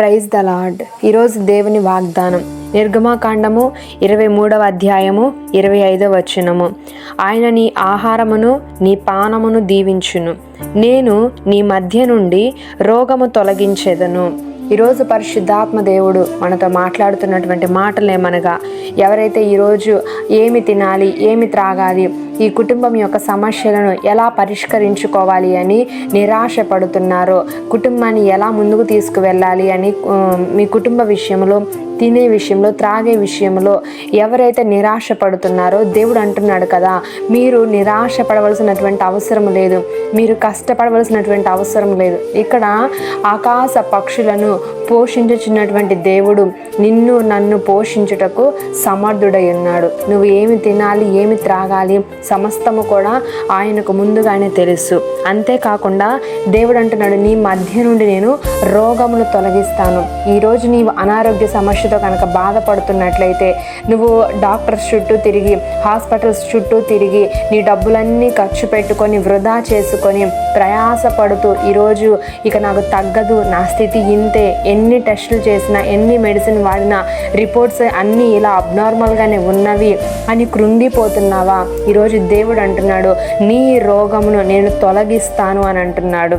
Praise the lord ఈరోజు దేవుని వాగ్దానం. నిర్గమాకాండము ఇరవై మూడవ అధ్యాయము ఇరవై ఐదవ వచనము. ఆయన నీ ఆహారమును నీ పానమును దీవించును. నేను నీ మధ్య నుండి రోగము తొలగించెదను. ఈరోజు పరిశుద్ధాత్మ దేవుడు మనతో మాట్లాడుతున్నటువంటి మాటలు ఏమనగా ఎవరైతే ఈరోజు ఏమి తినాలి ఏమి త్రాగాలి ఈ కుటుంబం యొక్క సమస్యలను ఎలా పరిష్కరించుకోవాలి అని నిరాశ పడుతున్నారో కుటుంబాన్ని ఎలా ముందుకు తీసుకువెళ్ళాలి అని మీ కుటుంబ విషయంలో తినే విషయంలో త్రాగే విషయంలో ఎవరైతే నిరాశ పడుతున్నారో దేవుడు అంటున్నాడు కదా మీరు నిరాశ పడవలసినటువంటి అవసరం లేదు. మీరు కష్టపడవలసినటువంటి అవసరం లేదు. ఇక్కడ ఆకాశ పక్షులను పోషించుచున్నటువంటి దేవుడు నిన్ను నన్ను పోషించుటకు సమర్థుడై ఉన్నాడు. నువ్వు ఏమి తినాలి ఏమి త్రాగాలి సమస్తము కూడా ఆయనకు ముందుగానే తెలుసు. అంతేకాకుండా దేవుడు అంటున్నాడు నీ మధ్య నుండి నేను రోగమును తొలగిస్తాను. ఈరోజు నీవు అనారోగ్య సమస్య సమస్యతో కనుక బాధపడుతున్నట్లయితే నువ్వు డాక్టర్స్ చుట్టూ తిరిగి హాస్పిటల్స్ చుట్టూ తిరిగి నీ డబ్బులన్నీ ఖర్చు పెట్టుకొని వృధా చేసుకొని ప్రయాసపడుతూ ఈరోజు ఇక నాకు తగ్గదు నా స్థితి ఇంతే. ఎన్ని టెస్టులు చేసినా ఎన్ని మెడిసిన్ వాడినా రిపోర్ట్స్ అన్నీ ఇలా అబ్నార్మల్గానే ఉన్నవి అని కృంగిపోతున్నావా? ఈరోజు దేవుడు అంటున్నాడు నీ రోగమును నేను తొలగిస్తాను అని అంటున్నాడు.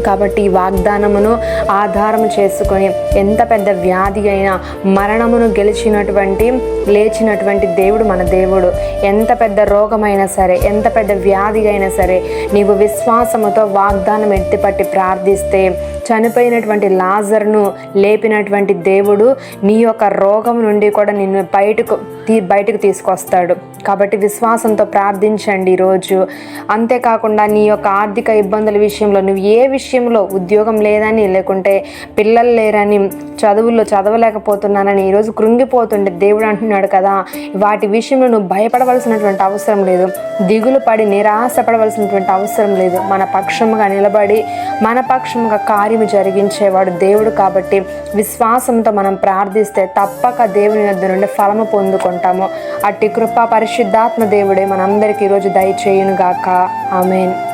కాబట్టి ఈ వాగ్దానమును ఆధారం చేసుకొని ఎంత పెద్ద వ్యాధి అయినా మరణమును గెలిచినటువంటి లేచినటువంటి దేవుడు మన దేవుడు. ఎంత పెద్ద రోగమైనా సరే ఎంత పెద్ద వ్యాధి అయినా సరే నీవు విశ్వాసముతో వాగ్దానం ఎత్తిపట్టి ప్రార్థిస్తే చనిపోయినటువంటి లాజర్ను లేపినటువంటి దేవుడు నీ యొక్క రోగం నుండి కూడా నిన్ను బయటకు తీ బయటకు తీసుకొస్తాడు. కాబట్టి విశ్వాసంతో ప్రార్థించండి ఈరోజు. అంతేకాకుండా నీ యొక్క ఆర్థిక ఇబ్బందుల విషయంలో నువ్వు ఏ విషయం విషయంలో ఉద్యోగం లేదని లేకుంటే పిల్లలు లేరని చదువుల్లో చదవలేకపోతున్నానని ఈరోజు కృంగిపోతుండే దేవుడు అంటున్నాడు కదా. వాటి విషయంలో నువ్వు భయపడవలసినటువంటి అవసరం లేదు. దిగులు పడి నిరాశపడవలసినటువంటి అవసరం లేదు. మన పక్షముగా నిలబడి మన పక్షముగా కార్యము జరిగించేవాడు దేవుడు కాబట్టి విశ్వాసంతో మనం ప్రార్థిస్తే తప్పక దేవుని వద్ద నుండి ఫలము పొందుకుంటాము. అట్టి కృప పరిశుద్ధాత్మ దేవుడే మనందరికీ ఈరోజు దయచేయునుగాక. ఆమెన్.